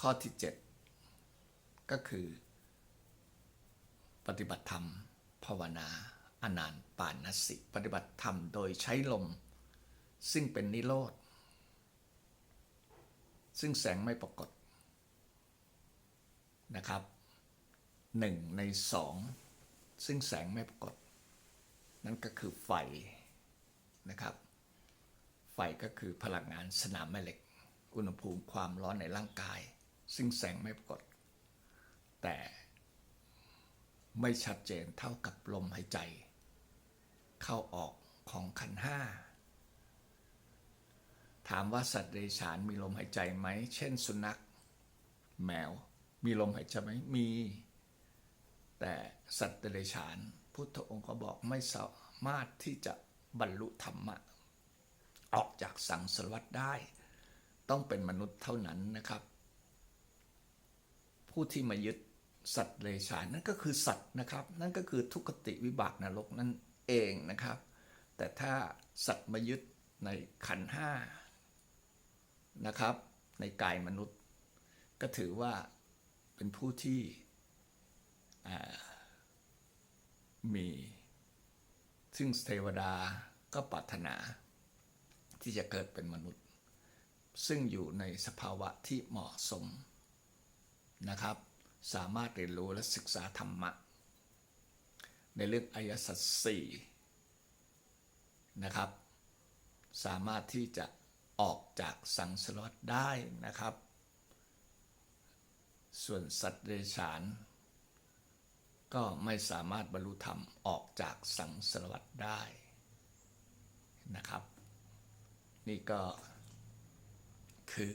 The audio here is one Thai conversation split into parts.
ข้อที่ 7 ก็คือ ปฏิบัติธรรม ภาวนาอนานปานสิ ปฏิบัติธรรมโดยใช้ลม ซึ่งเป็นนิโรธ ซึ่งแสงไม่ปรากฏนะครับหนึ่งในสองซึ่งแสงไม่ปรากฏ นั่นก็คือไฟนะครับ ไฟก็คือพลังงานสนามแม่เหล็ก อุณหภูมิความร้อนในร่างกาย ซึ่งแสงไม่ปรากฏ แต่ไม่ชัดเจนเท่ากับลมหายใจ เข้าออกของขันห้า ถามว่าสัตว์เดรัจฉานมีลมหายใจไหม เช่นสุนัข แมว มีลมหายใจไหมมี แต่สัตว์เดรัจฉาน พุทธองค์ก็บอกไม่สามารถที่จะบรรลุธรรมะ ออกจากสังสารวัฏได้ ต้องเป็นมนุษย์เท่านั้นนะครับ ผู้ที่มายึดสัตว์เลฉานนั่นก็คือสัตว์นะครับ นั่นก็คือทุกขติวิบากนรกนั่นเองนะครับ แต่ถ้าสัตว์มายึดในขันห้านะครับ ในกายมนุษย์ ก็ถือว่าเป็นผู้ที่มี ซึ่งเทวดาก็ปรารถนา ที่จะเกิดเป็นมนุษย์ ซึ่งอยู่ในสภาวะที่เหมาะสม นะครับ สามารถเรียนรู้และศึกษาธรรมะ ในเรื่องอายสัตสี่นะครับ สามารถที่จะออกจากสังสารวัฏได้นะครับ ส่วนสัตว์เดรัจฉาน ก็ไม่สามารถบรรลุธรรมออกจากสังสารวัฏได้นะครับ นี่ก็คือ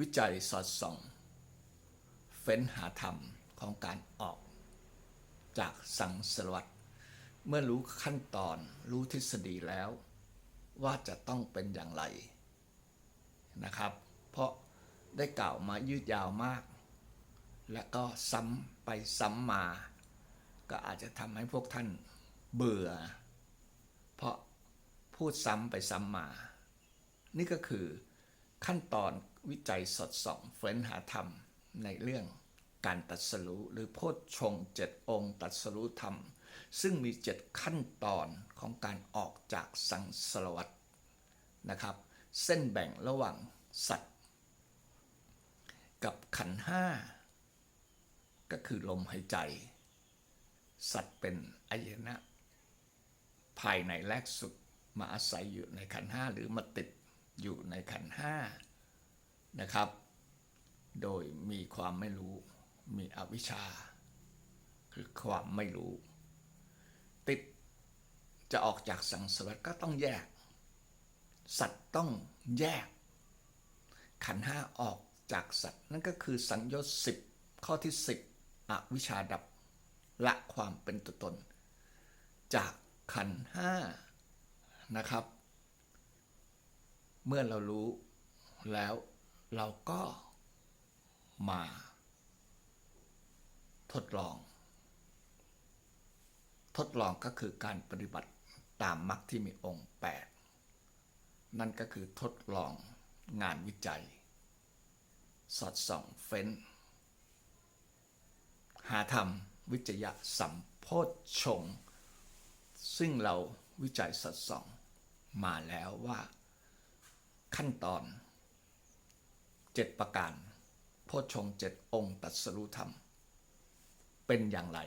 วิจัยสอดส่อง เฟ้นหาธรรมของการออก จากสังสารวัฏเมื่อรู้ขั้นตอนรู้ทฤษฎีแล้ว ว่าจะต้องเป็นอย่างไรนะครับ เพราะได้กล่าวมายืดยาวมาก และก็ซ้ำไปซ้ำมา ก็อาจจะทำให้พวกท่านเบื่อ เพราะพูดซ้ำไปซ้ำมา นี่ก็คือขั้นตอนวิจัยสดส่องเฟ้นหาธรรม ในเรื่องการตัดสรู้หรือโพชฌงเจ็ดองค์ตัดสรู้ธรรม ซึ่งมีเจ็ดขั้นตอนของการออกจากสังสารวัฏนะครับ เส้นแบ่งระหว่างสัตว์ กับขันห้าก็คือลมหายใจ สัตว์เป็นอายนะ ภายในแรกสุดมาอาศัยอยู่ในขันห้าหรือมาติดอยู่ในขันห้านะครับ โดยมีความไม่รู้ มีอวิชชา คือความไม่รู้ ติดจะออกจากสังสารวัฏก็ต้องแยก สัตว์ต้องแยก ขันห้าออกจากสัตว์นั่นก็คือสังโยชน์สิบข้อที่สิบอวิชชาดับละความเป็นตัวตน จากขันห้านะครับ เมื่อเรารู้แล้วเราก็ มา ทดลอง ทดลองก็คือการปฏิบัติตามมรรคที่มีองค์ 8 นั่นก็คือทดลองงานวิจัย สอดส่องเฟ้น หาธรรมวิจยะสัมโพธชง ซึ่งเราวิจัยสอดส่อง มาแล้วว่าขั้นตอนเจ็ดประการ โพชฌงเจ็ดองค์ตัดสรุธรรม เป็นอย่างไร